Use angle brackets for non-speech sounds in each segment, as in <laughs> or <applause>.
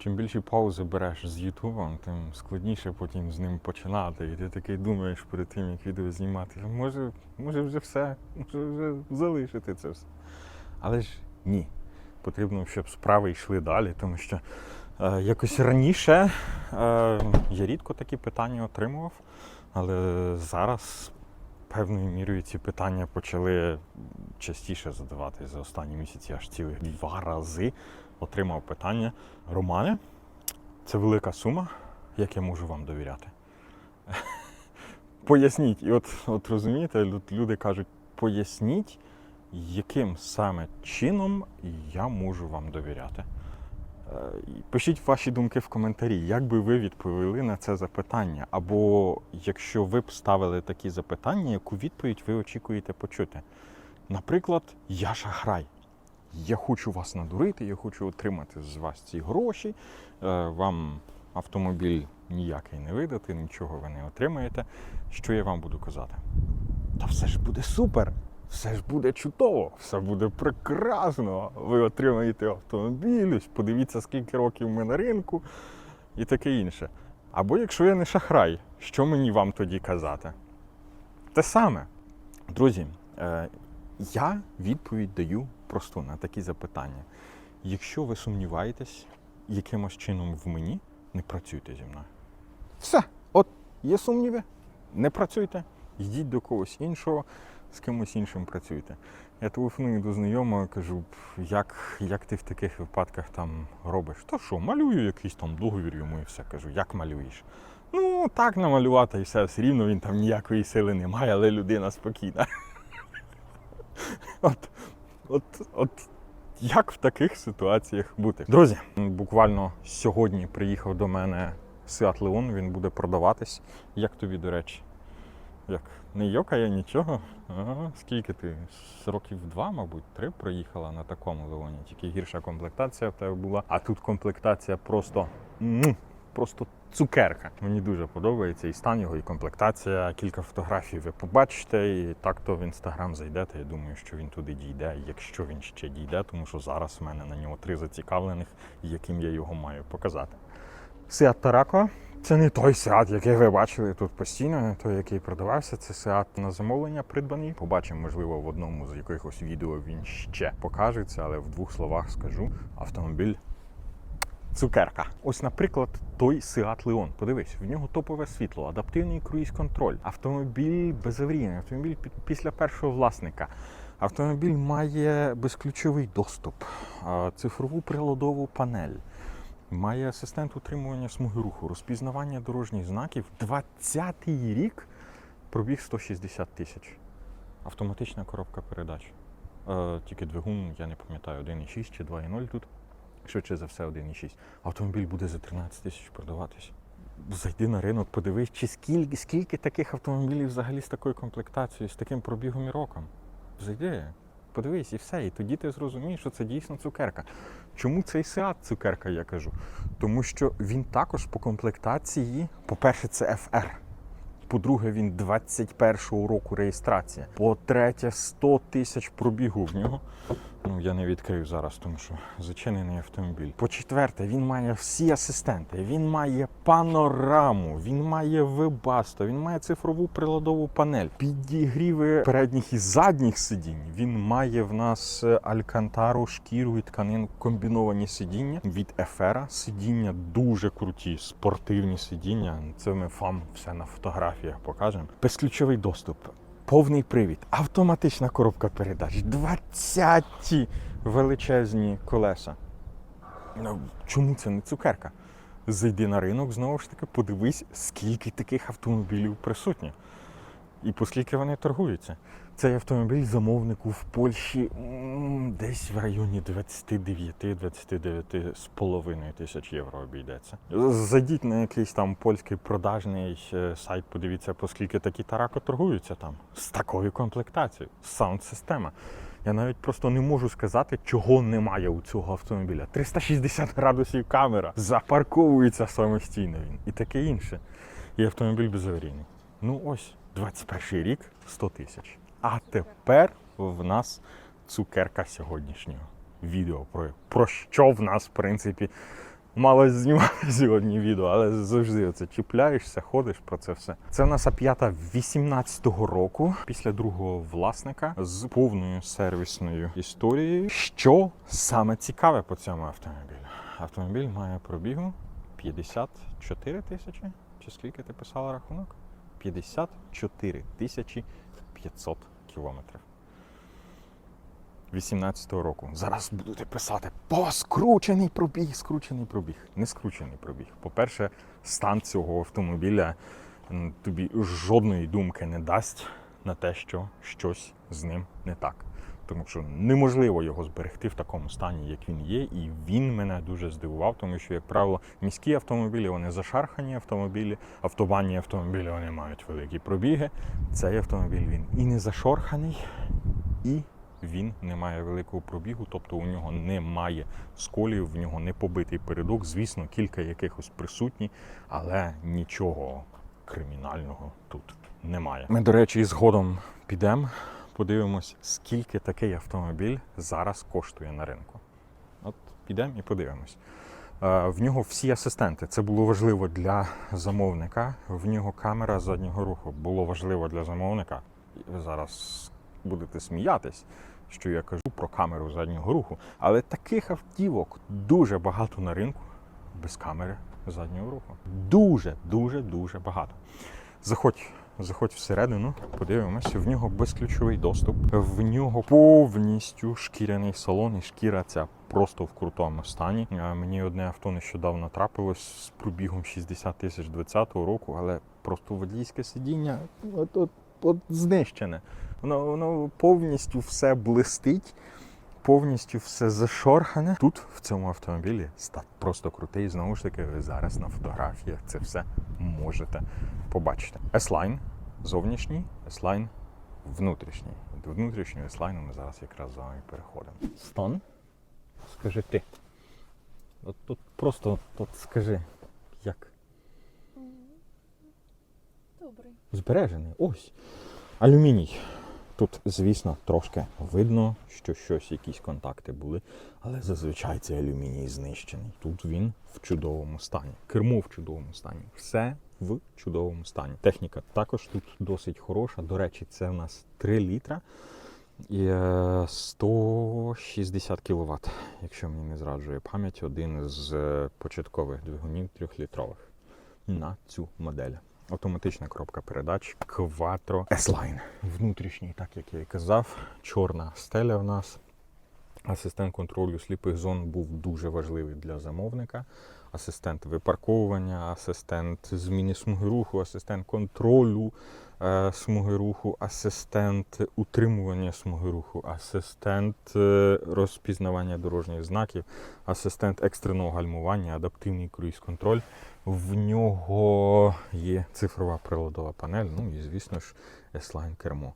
чим більше паузи береш з Ютубом, тим складніше потім з ним починати. І ти такий думаєш перед тим, як відео знімати. Може, може вже все, може вже залишити це все. Але ж ні. Потрібно, щоб справи йшли далі, тому що е, якось раніше е, я рідко такі питання отримував, але зараз певною мірою ці питання почали частіше задавати за останні місяці, аж цілих два рази отримав питання. Романе, це велика сума, як я можу вам довіряти? Поясніть, і от, от розумієте, люди кажуть, поясніть, яким саме чином я можу вам довіряти. Е, Пишіть ваші думки в коментарі, як би ви відповіли на це запитання. Або якщо ви б ставили такі запитання, яку відповідь ви очікуєте почути. Наприклад, я шахрай. Я хочу вас надурити, я хочу отримати з вас ці гроші. е, Вам автомобіль ніякий не видати, нічого ви не отримаєте. Що я вам буду казати? Та все ж буде супер! Все ж буде чудово, все буде прекрасно. Ви отримаєте автомобіль, ось подивіться, скільки років ми на ринку і таке інше. Або якщо я не шахрай, що мені вам тоді казати? Те саме. Друзі, е, я відповідь даю просту на такі запитання. Якщо ви сумніваєтесь якимось чином в мені, не працюйте зі мною. Все, от є сумніви, не працюйте, йдіть до когось іншого, з кимось іншим працюйте. Я телефоную до знайомого, кажу, як, як ти в таких випадках там робиш? Та що, малюю якийсь там договір йому і все. Кажу, як малюєш? Ну, так намалювати і все, все рівно він там ніякої сили не має, але людина спокійна. <laughs> От, от, от як в таких ситуаціях бути? Друзі, буквально сьогодні приїхав до мене Seat Leon, він буде продаватись. Як тобі, до речі? Як? Не йокає нічого? Ага, скільки ти? З років два, мабуть, три проїхала на такому Леоні. Тільки гірша комплектація в тебе була. А тут комплектація просто. Просто цукерка. Мені дуже подобається і стан його, і комплектація. Кілька фотографій ви побачите, і так то в інстаграм зайдете. Я думаю, що він туди дійде, якщо він ще дійде, тому що зараз в мене на нього три зацікавлених, яким я його маю показати. Seat Tarako – це не той Seat, який ви бачили тут постійно, той, який продавався. Це Seat на замовлення придбаний. Побачимо, можливо, в одному з якихось відео він ще покажеться, але в двох словах скажу: автомобіль цукерка. Ось, наприклад, той Seat Leon. Подивись, в нього топове світло, адаптивний круїз-контроль, автомобіль безаврійний, автомобіль після першого власника. Автомобіль має безключовий доступ, цифрову приладову панель. Має асистент утримування смуги руху, розпізнавання дорожніх знаків. 20-й рік пробіг 160 тисяч. Автоматична коробка передач. Е, тільки двигун, я не пам'ятаю, 1,6 чи 2,0 тут. Швидше за все, 1,6. Автомобіль буде за 13 тисяч продаватись. Зайди на ринок, подивись, чи скільки, скільки таких автомобілів взагалі з такою комплектацією, з таким пробігом і роком. Зайди, подивись і все. І тоді ти зрозумієш, що це дійсно цукерка. Чому цей Seat цукерка, я кажу? Тому що він також по комплектації, по-перше, це FR. По-друге, він 21-го року реєстрація. По-третє, 100 тисяч пробігу в нього. Ну, я не відкрию зараз, тому що зачинений автомобіль. По-четверте, він має всі асистенти. Він має панораму, він має вебасто, він має цифрову приладову панель, підігріви передніх і задніх сидінь. Він має в нас е, алькантару, шкіру і тканину комбіновані сидіння від Ефера. Сидіння дуже круті, спортивні сидіння. Це ми вам все на фотографіях покажемо. Безключовий доступ. Повний привід, автоматична коробка передач, 20 величезні колеса. Ну, чому це не цукерка? Зайди на ринок, знову ж таки, подивись, скільки таких автомобілів присутні. І по скільки вони торгуються. Цей автомобіль замовнику в Польщі десь в районі 29-29 з половиною тисяч євро обійдеться. Зайдіть на якийсь там польський продажний е, сайт, подивіться, по скільки такі тарако торгуються там. З такою комплектацією, саунд-система. Я навіть просто не можу сказати, чого немає у цього автомобіля. 360 градусів камера, запарковується самостійно він і таке інше. І автомобіль безаварійний. Ну ось, 21 рік 100 тисяч. А тепер в нас цукерка сьогоднішнього відео. Про, про що в нас, в принципі, мало знімати <laughs> сьогодні відео, але завжди оце чіпляєшся, ходиш про це все. Це в нас А5 18-го року, після другого власника з повною сервісною історією. Що саме цікаве по цьому автомобілю? Автомобіль має пробігу 54 тисячі. Чи скільки ти писала рахунок? 54 тисячі 500 кілометрів. 18-го року. Зараз будете писати по скручений пробіг, скручений пробіг. Не скручений пробіг. По-перше, стан цього автомобіля тобі жодної думки не дасть на те, що щось з ним не так. Тому що неможливо його зберегти в такому стані, як він є, і він мене дуже здивував, тому що, як правило, міські автомобілі вони зашархані автомобілі, автобанні автомобілі вони мають великі пробіги. Цей автомобіль він і не зашорханий, і він не має великого пробігу, тобто у нього немає сколів, в нього не побитий передок. Звісно, кілька якихось присутні, але нічого кримінального тут немає. Ми, до речі, згодом підемо, подивимось, скільки такий автомобіль зараз коштує на ринку. От підемо і подивимось. Е, В нього всі асистенти. Це було важливо для замовника. В нього камера заднього руху було важливо для замовника. Ви зараз будете сміятись, що я кажу про камеру заднього руху. Але таких автівок дуже багато на ринку без камери заднього руху. Дуже, дуже, дуже багато. Заходь, заходь всередину, подивимося. В нього безключовий доступ. В нього повністю шкіряний салон, і шкіра ця просто в крутому стані. Мені одне авто нещодавно трапилось з пробігом 60 тисяч 20-го року, але просто водійське сидіння от, от, от знищене. Воно, воно повністю все блистить. Повністю все зашорхане. Тут в цьому автомобілі стат просто крутий. Знову ж таки, ви зараз на фотографіях це все можете побачити. S-Line зовнішній, S-Line внутрішній. До внутрішнього S-Line ми зараз якраз з вами переходимо. Стан? Скажи ти. От тут просто от скажи, як Добрий. збережений. Ось. Алюміній. Тут, звісно, трошки видно, що щось, якісь контакти були, але зазвичай цей алюміній знищений. Тут він в чудовому стані. Кермо в чудовому стані. Все в чудовому стані. Техніка також тут досить хороша. До речі, це у нас 3 літра і е, 160 кВт, якщо мені не зраджує пам'ять, один з е, початкових двигунів трьохлітрових на цю модель. Автоматична коробка передач Quattro S-Line. Внутрішній, так як я і казав, чорна стеля в нас. Асистент контролю сліпих зон був дуже важливий для замовника. Асистент випарковування, асистент зміни смуги руху, асистент контролю е, смуги руху, асистент утримування смуги руху, асистент е, розпізнавання дорожніх знаків, асистент екстреного гальмування, адаптивний круїз-контроль. В нього є цифрова приладова панель, ну і, звісно ж, S-Line кермо.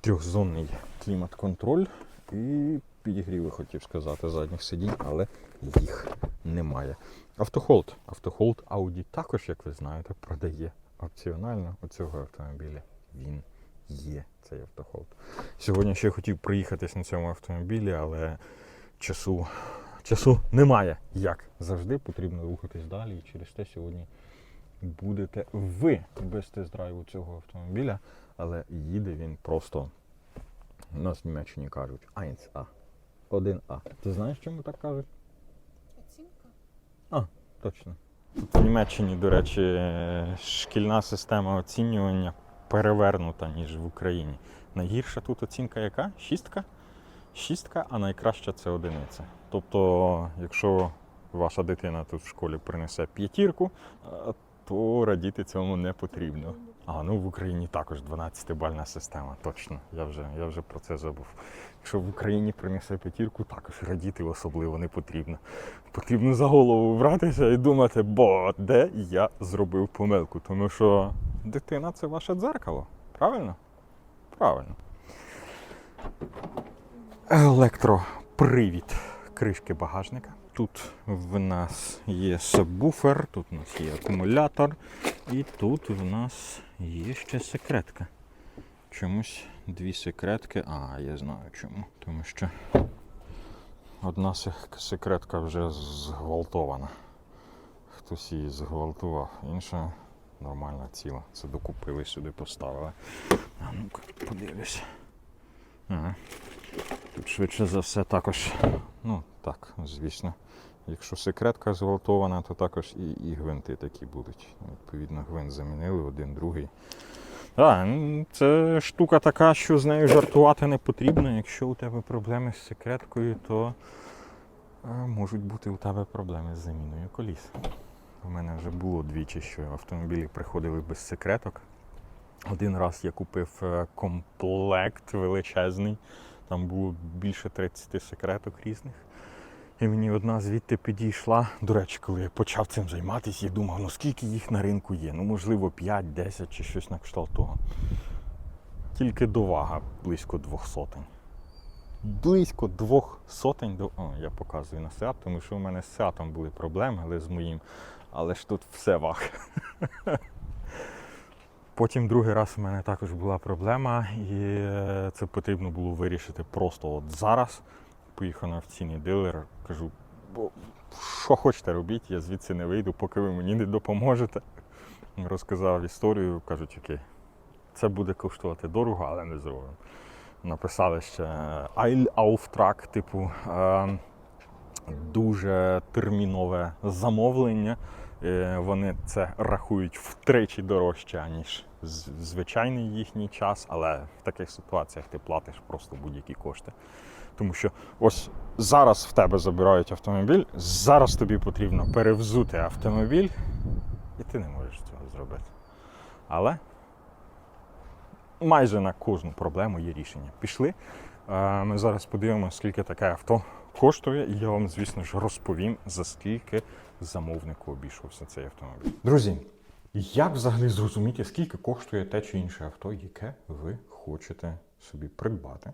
Трьохзонний клімат-контроль і підігріви, хотів сказати, задніх сидінь, але їх немає. Автохолд. Автохолд Audi також, як ви знаєте, продає опціонально у цього автомобіля. Він є, цей автохолд. Сьогодні ще хотів проїхатись на цьому автомобілі, але часу, часу немає. Як завжди, потрібно рухатись далі. І через те сьогодні будете ви без тест-драйву цього автомобіля, але їде він просто. У нас в Німеччині кажуть 1А. 1А. Ти знаєш, чому так кажуть? Оцінка. А, Точно. Тут в Німеччині, до речі, шкільна система оцінювання перевернута, ніж в Україні. Найгірша тут оцінка яка? Шістка? Шістка, а найкраща це одиниця. Тобто, якщо ваша дитина тут в школі принесе п'ятірку, то радіти цьому не потрібно. А ну в Україні також 12-бальна система. Точно. Я вже, я вже про це забув. Якщо в Україні принесе п'ятірку, також радіти особливо не потрібно. Потрібно за голову братися і думати, бо де я зробив помилку. Тому що дитина це ваше дзеркало. Правильно? Правильно. Електропривід кришки багажника. Тут в нас є сабвуфер, тут у нас є акумулятор, і тут в нас є ще секретка. Чомусь дві секретки. А, я знаю чому. Тому що одна секретка вже зґвалтована. хтось її зґвалтував. Інша нормальна ціла. Це докупили сюди, поставили. А ну-ка, подивлюсь. Ага. Тут швидше за все також, ну так, звісно. Якщо секретка зґвалтована, то також і, і гвинти такі будуть. Відповідно, гвинт замінили один, другий. А, це штука така, що з нею жартувати не потрібно. Якщо у тебе проблеми з секреткою, то е, можуть бути у тебе проблеми з заміною коліс. У мене вже було двічі, що автомобілі приходили без секреток. Один раз я купив е, комплект величезний, там було більше 30 секреток різних. І мені одна звідти підійшла. До речі, коли я почав цим займатися, я думав, ну скільки їх на ринку є? Ну, можливо, 5, 10 чи щось на кшталт того. Тільки довага близько двох сотень. Близько двох сотень до. О, я показую на Seat, тому що у мене з Seat були проблеми, але з моїм. Але ж тут все ваг. Потім другий раз у мене також була проблема, і е, це потрібно було вирішити просто от зараз. Поїхав на офіційний дилер, кажу, «Бо що хочете робіть, я звідси не вийду, поки ви мені не допоможете. Розказав історію, кажуть, окей, це буде коштувати дорого, але не зробимо. Написали ще Auftrag, типу е, дуже термінове замовлення. Е, Вони це рахують втричі дорожче, ніж звичайний їхній час, але в таких ситуаціях ти платиш просто будь-які кошти. Тому що ось зараз в тебе забирають автомобіль, зараз тобі потрібно перевзути автомобіль, і ти не можеш цього зробити. Але майже на кожну проблему є рішення. Пішли. Е, Ми зараз подивимося, скільки таке авто коштує, і я вам, звісно ж, розповім, за скільки замовнику обійшовся цей автомобіль. Друзі, як взагалі зрозуміти, скільки коштує те чи інше авто, яке ви хочете собі придбати?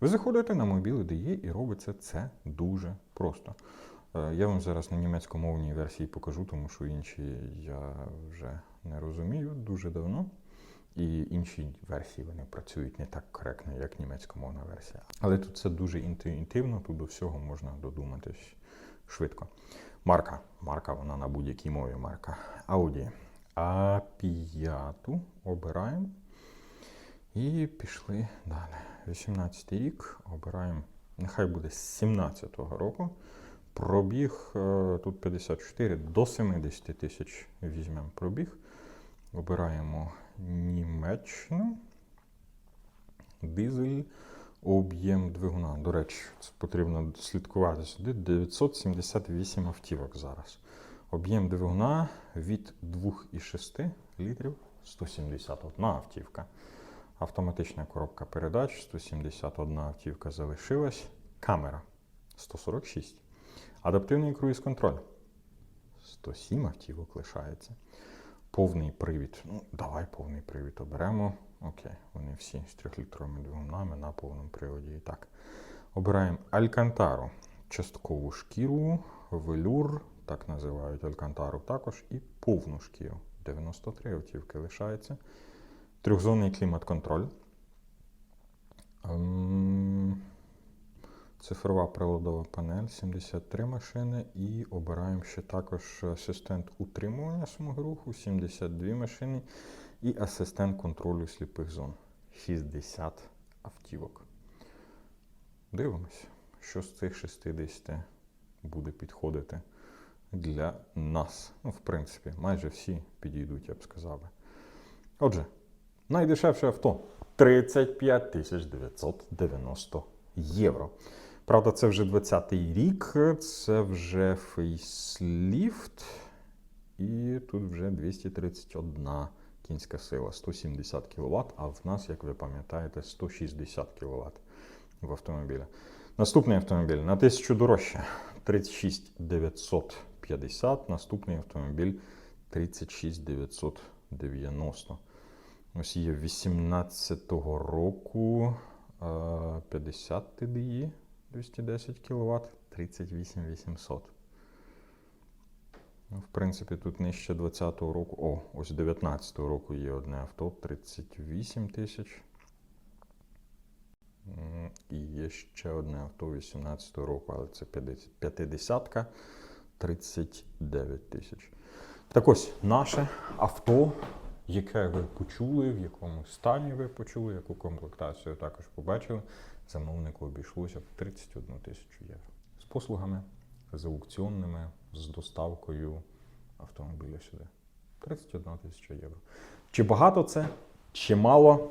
Ви заходите на мобіл.de і робиться це дуже просто. Е, Я вам зараз на німецькомовній версії покажу, тому що інші я вже не розумію дуже давно. І інші версії вони працюють не так коректно, як німецькомовна версія. Але тут це дуже інтуїтивно, тут до всього можна додуматись швидко. Марка. Марка, вона на будь-якій мові марка. Audi. А5 обираємо. І пішли далі. 18 рік обираємо, нехай буде з 17-го року. Пробіг е, тут 54 до 70 тисяч візьмемо пробіг. Обираємо Німеччину. Дизель, об'єм двигуна. До речі, це потрібно слідкувати сюди. 978 автівок зараз. Об'єм двигуна від 2,6 літрів 171 автівка. Автоматична коробка передач, 171 автівка залишилась. Камера 146. Адаптивний круїз-контроль. 107 автівок лишається. Повний привід. Ну, давай повний привід оберемо. Окей, вони всі з 3-літровими двигунами на повному приводі. І так. Обираємо Алькантару. Часткову шкіру, велюр, так називають Алькантару також, і повну шкіру. 93 автівки лишається. Трьохзонний клімат-контроль. Ем, Цифрова приладова панель, 73 машини. І обираємо ще також асистент утримування смуги руху, 72 машини. І асистент контролю сліпих зон. 60 автівок. Дивимося, що з цих 60 буде підходити для нас. Ну, в принципі, майже всі підійдуть, я б сказав. Отже, найдешевше авто 35 990 євро. Правда, це вже 20-й рік, це вже фейсліфт. І тут вже 231 кінська сила, 170 кВт, а в нас, як ви пам'ятаєте, 160 кВт в автомобілі. Наступний автомобіль на 1000 дорожче 36 950, наступний автомобіль 36 990. Ось є 18-го року е, 50 TDI 210 кВт, 38 800. Ну, В принципі, тут нижче 20-го року. О, ось 19-го року є одне авто 38 тисяч. І є ще одне авто 18-го року, але це 50-ка 39 тисяч. Так ось наше авто, яке ви почули, в якому стані ви почули, яку комплектацію також побачили, замовнику обійшлося в 31 тисячу євро. З послугами, з аукціонними, з доставкою автомобіля сюди. 31 тисяча євро. Чи багато це, чи мало?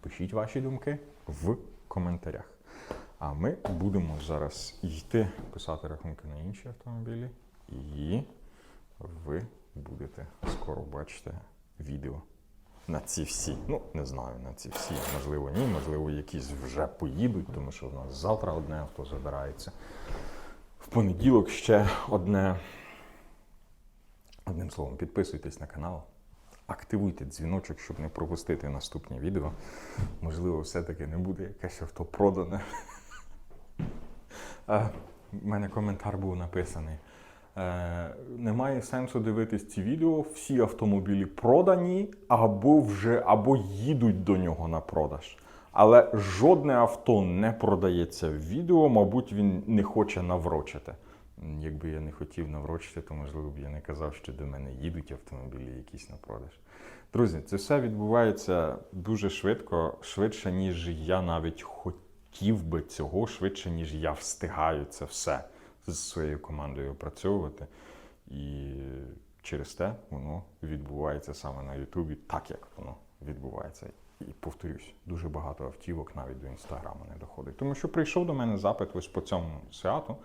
Пишіть ваші думки в коментарях. А ми будемо зараз йти писати рахунки на інші автомобілі, і ви будете скоро бачити відео на ці всі. Ну, не знаю, на ці всі. Можливо, ні, можливо, якісь вже поїдуть, тому що в нас завтра одне авто забирається. В понеділок ще одне. Одним словом, підписуйтесь на канал, активуйте дзвіночок, щоб не пропустити наступні відео. Можливо, все-таки не буде якесь авто продане. У <laughs> мене коментар був написаний. Е, Немає сенсу дивитись ці відео. Всі автомобілі продані або вже або їдуть до нього на продаж. Але жодне авто не продається в відео, мабуть, він не хоче наврочити. Якби я не хотів наврочити, то можливо б я не казав, що до мене їдуть автомобілі якісь на продаж. Друзі, це все відбувається дуже швидко, швидше, ніж я навіть хотів би цього, швидше, ніж я встигаю це все з своєю командою опрацьовувати. І через те воно відбувається саме на Ютубі, так як воно відбувається. І повторюсь, дуже багато автівок навіть до інстаграму не доходить. Тому що прийшов до мене запит ось по цьому святу.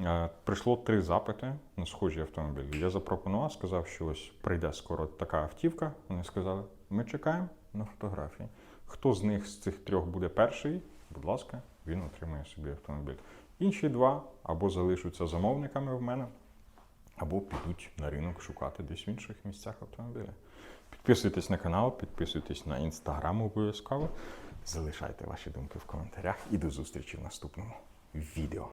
Е, Прийшло три запити на схожі автомобілі. Я запропонував, сказав, що ось прийде скоро така автівка. Вони сказали, ми чекаємо на фотографії. Хто з них з цих трьох буде перший, будь ласка, він отримає собі автомобіль. Інші два або залишаться замовниками в мене, або підуть на ринок шукати десь в інших місцях автомобіля. Підписуйтесь на канал, підписуйтесь на інстаграм обов'язково. Залишайте ваші думки в коментарях і до зустрічі в наступному відео.